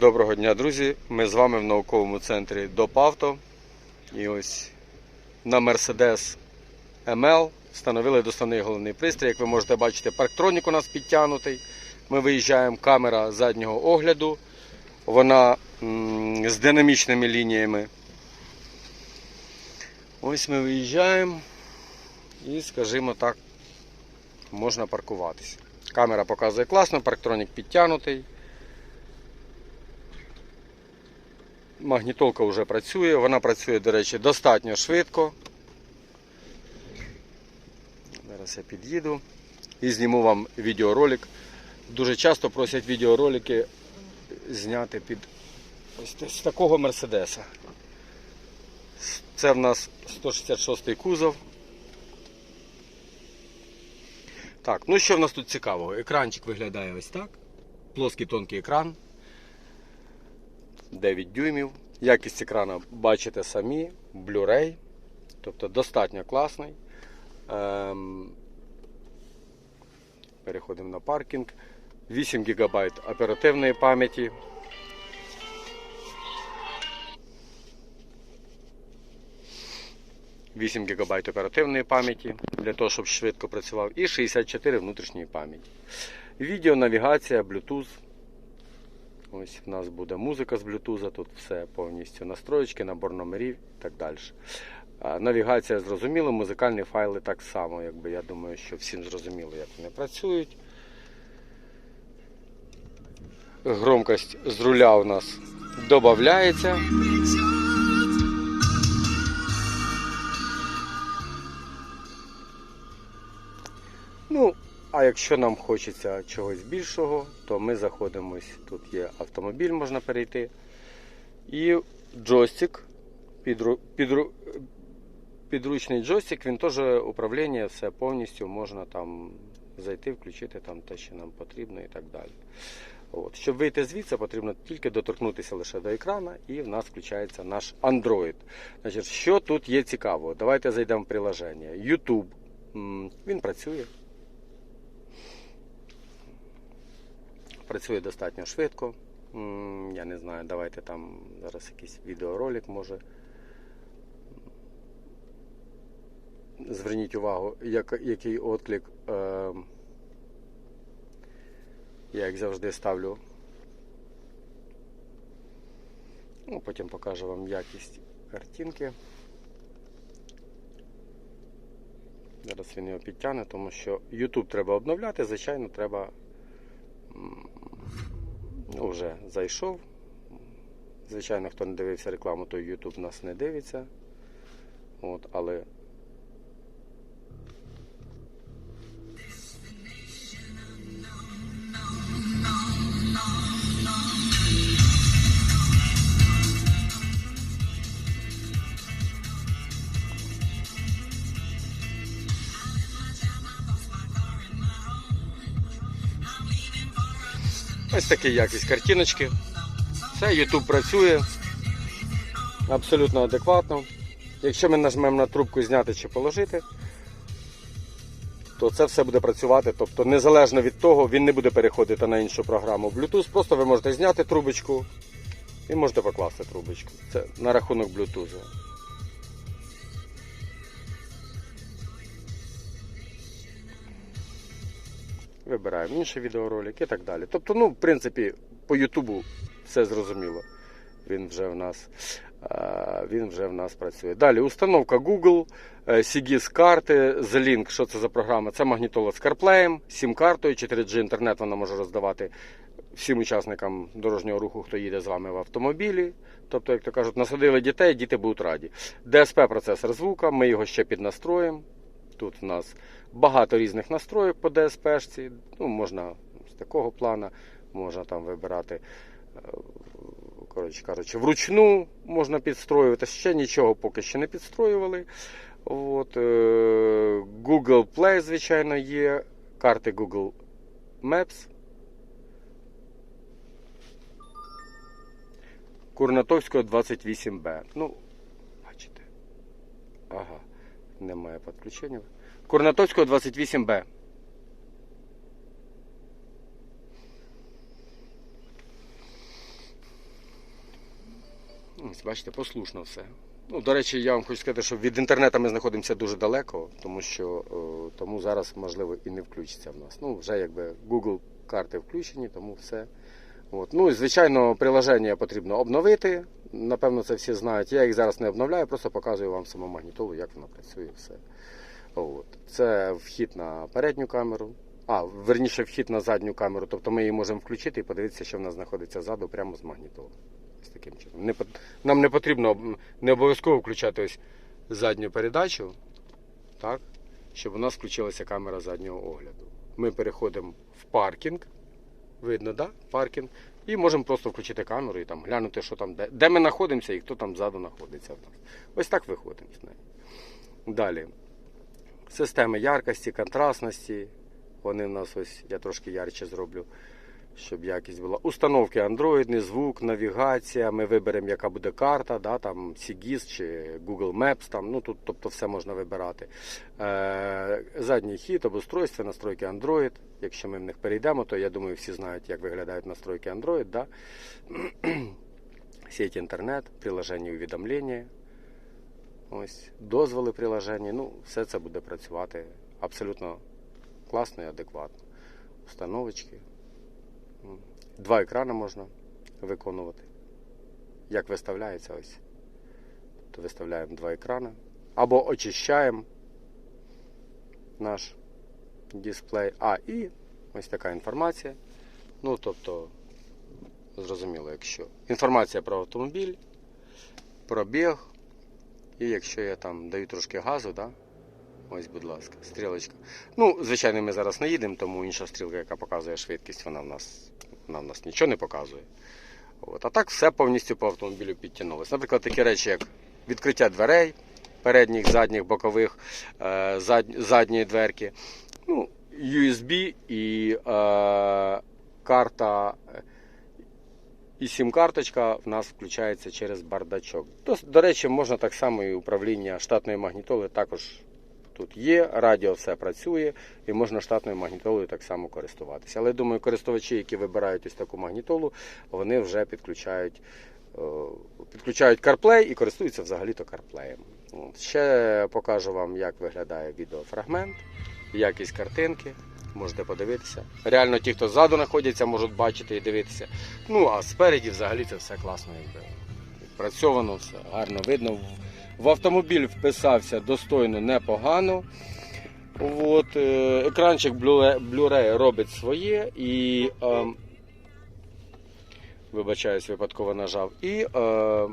Доброго дня, друзі! Ми з вами в науковому центрі ДОПАВТО. І ось на Mercedes ML встановили доставний головний пристрій. Як ви можете бачити, парктронік у нас підтягнутий. Ми виїжджаємо, камера заднього огляду. Вона з динамічними лініями. Ось ми виїжджаємо і, скажімо так, можна паркуватися. Камера показує класно, парктронік підтягнутий. Магнітолка вже працює, вона працює, до речі, достатньо швидко. Зараз я під'їду і зніму вам відеоролик. Дуже часто просять відеоролики зняти під ось з такого Мерседеса. Це в нас 166-й кузов. Так, ну що в нас тут цікавого? Екранчик виглядає ось так. Плоский тонкий екран. 9 дюймів. Якість екрана бачите самі, Blu-ray, тобто достатньо класний. Ем, переходимо на паркінг. 8 ГБ оперативної пам'яті. Вісім ГБ оперативної пам'яті для того, щоб швидко працював, і 64 внутрішньої пам'яті. Відео, навігація, Bluetooth. Ось в нас буде музика з блютуза, тут все повністю настроєчки, набор номерів і так далі. Навігація зрозуміла, музикальні файли так само. Якби, я думаю, що всім зрозуміло, як вони працюють. Громкость з руля у нас додається. Якщо нам хочеться чогось більшого, то ми заходимо. Тут є автомобіль, можна перейти. І джойстик, підру, підру, підручний джойстик, він теж управління, все повністю можна там зайти, включити там те, що нам потрібно і так далі. От. Щоб вийти звідси, потрібно тільки доторкнутися лише до екрана, і в нас включається наш Android. Значить, Що тут є цікавого? Давайте зайдемо в приложення. YouTube. Він працює. Працює достатньо швидко. Я не знаю, давайте там зараз якийсь відеоролик може. Зверніть увагу, як, який отклик. Е, я як завжди ставлю. Ну, потім покажу вам якість картинки. Зараз він його підтягне, тому що YouTube треба обновляти, звичайно, треба вже зайшов. Звичайно, хто не дивився рекламу, то YouTube нас не дивиться. От, але ось така якість картиночки. Все, YouTube працює абсолютно адекватно. Якщо ми нажмемо на трубку зняти чи положити, то це все буде працювати. Тобто, незалежно від того, він не буде переходити на іншу програму Bluetooth. Просто ви можете зняти трубочку і можете покласти трубочку. Це на рахунок Bluetooth. Вибираємо інший відеоролик і так далі. Тобто, ну, в принципі, по Ютубу все зрозуміло. Він вже в нас, е, він вже в нас працює. Далі установка Google, CGIS карти, The-Link, що це за програма? Це магнітола з CarPlay, сім-картою, 4G інтернет вона може роздавати всім учасникам дорожнього руху, хто їде з вами в автомобілі. Тобто, як то кажуть, насадили дітей, діти будуть раді. DSP процесор звука, ми його ще піднастроїмо. Тут в нас багато різних настроїк по DSP. Ну, можна з такого плана, можна там вибирати, е, коротше кажучи, вручну можна підстроювати. Ще нічого поки що не підстроювали. От, е, Google Play, звичайно, є. Карти Google Maps. Курнатовського 28Б. Ну, бачите. Ага, немає підключення. Курнатовського 28Б. Ось, бачите, послушно все. Ну, до речі, я вам хочу сказати, що від інтернету ми знаходимося дуже далеко, тому що е, тому зараз, можливо, і не включиться в нас. Ну, вже якби Google карти включені, тому все. От. Ну і звичайно, приложення потрібно обновити. Напевно, це всі знають. Я їх зараз не обновляю, просто показую вам саму магнітолу, як вона працює все. От. Це вхід на передню камеру. А, верніше, вхід на задню камеру. Тобто ми її можемо включити і подивитися, що в нас знаходиться ззаду прямо з магнітоли. Ось таким чином. Не, нам не потрібно не обов'язково включати ось задню передачу, так, щоб у нас включилася камера заднього огляду. Ми переходимо в паркінг. Видно, да? Паркінг. І можемо просто включити камеру і там глянути, що там, де, де ми знаходимося і хто там ззаду знаходиться. Ось так виходимо з неї. Далі. Системи яркості, контрастності. Вони в нас ось, я трошки ярче зроблю, щоб якість була. Установки Android, звук, навігація. Ми виберемо, яка буде карта, да, там CGIS чи Google Maps. Там, ну, тут, тобто все можна вибирати. Е, задній хід, обустройство, настройки Android. Якщо ми в них перейдемо, то я думаю, всі знають, як виглядають настройки Android. Да? Сеть інтернет, приложення увідомлення. Ось, дозволи приложення. Ну, все це буде працювати абсолютно класно і адекватно. Установочки. Два екрани можна виконувати. Як виставляється ось. То виставляємо два екрани. Або очищаємо наш дисплей. А, і ось така інформація. Ну, тобто, зрозуміло, якщо. Інформація про автомобіль, пробіг. І якщо я там даю трошки газу, да? Ось, будь ласка, стрілочка. Ну, звичайно, ми зараз не їдемо, тому інша стрілка, яка показує швидкість, вона в нас, вона в нас нічого не показує. От. А так все повністю по автомобілю підтягнулося. Наприклад, такі речі, як відкриття дверей, передніх, задніх, бокових, е, зад, задньої дверки. Ну, USB і е, карта. І сім-карточка в нас включається через бардачок. До, до речі, можна так само і управління штатної магнітоли також тут є. Радіо все працює і можна штатною магнітолою так само користуватися. Але думаю, користувачі, які вибирають ось таку магнітолу, вони вже підключають, е, підключають CarPlay і користуються взагалі-то CarPlay. Ще покажу вам, як виглядає відеофрагмент, якість картинки. Можете подивитися. Реально, ті, хто ззаду знаходяться, можуть бачити і дивитися. Ну, а спереді взагалі це все класно якби відпрацьовано, все гарно видно. В- автомобіль вписався достойно, непогано. От, е, екранчик Blu-ray робить своє і. Е, вибачаюсь, випадково нажав. І е,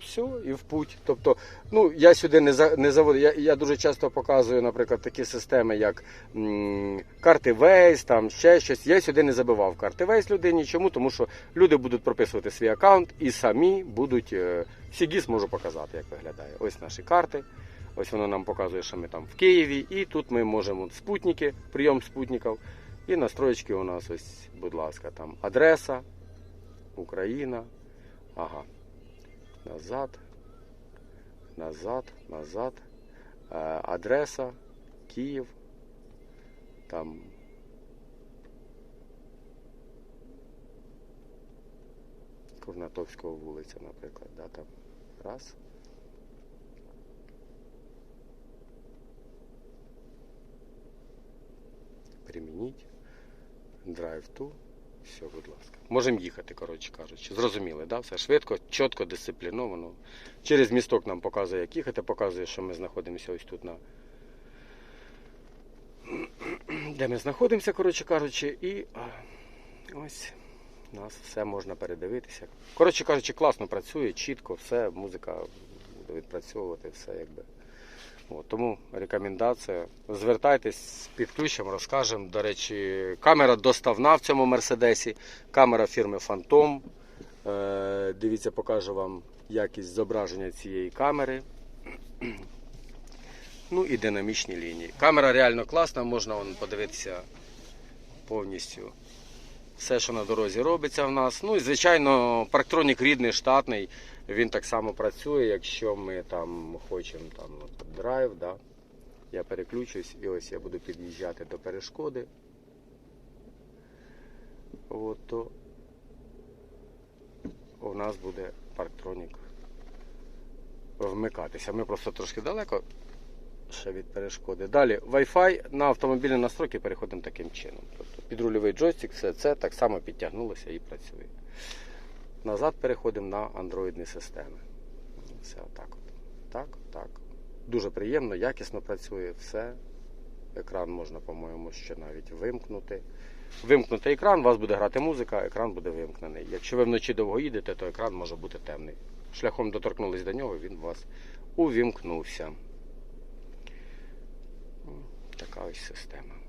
все, і в путь. Тобто, ну, я сюди не, за, не заводив. Я, я дуже часто показую, наприклад, такі системи, як м, карти Waze, там ще щось. Я сюди не забивав карти Waze людині. Чому? Тому що люди будуть прописувати свій аккаунт і самі будуть. Е, Сігіс можу показати, як виглядає. Ось наші карти. Ось воно нам показує, що ми там в Києві. І тут ми можемо спутники, прийом спутників. І настроєчки у нас ось, будь ласка, там адреса, Україна. Ага. Назад. Назад, назад. Е, адреса, Київ. Там. Курнатовського вулиця, наприклад. Да, там. Раз. Примініть. Drive to. Все, будь ласка. Можемо їхати, коротше кажучи. Зрозуміли, да? Все швидко, чітко, дисципліновано. Через місток нам показує, як їхати, показує, що ми знаходимося ось тут на. Де ми знаходимося, коротше кажучи, і ось нас все можна передивитися. Коротше кажучи, класно працює, чітко, все, музика буде відпрацьовувати, все якби. От, тому рекомендація. Звертайтесь, підключимо, розкажемо. До речі, камера доставна в цьому мерседесі. Камера фірми Phantom. Е, дивіться, покажу вам якість зображення цієї камери. Ну і динамічні лінії. Камера реально класна, можна вон, подивитися повністю все, що на дорозі робиться в нас. Ну і звичайно, парктронік рідний, штатний. Він так само працює, якщо ми там хочемо там драйв, да? я переключусь і ось я буду під'їжджати до перешкоди. От, то у нас буде парктронік вмикатися. Ми просто трошки далеко ще від перешкоди. Далі Wi-Fi на автомобільні настройки переходимо таким чином. Тобто підрульовий джойстик, все це так само підтягнулося і працює. Назад переходимо на андроїдні системи. Все отак. От. Так, так. Дуже приємно, якісно працює все. Екран можна, по-моєму, ще навіть вимкнути. Вимкнути екран, у вас буде грати музика, екран буде вимкнений. Якщо ви вночі довго їдете, то екран може бути темний. Шляхом доторкнулись до нього, він у вас увімкнувся. Така ось система.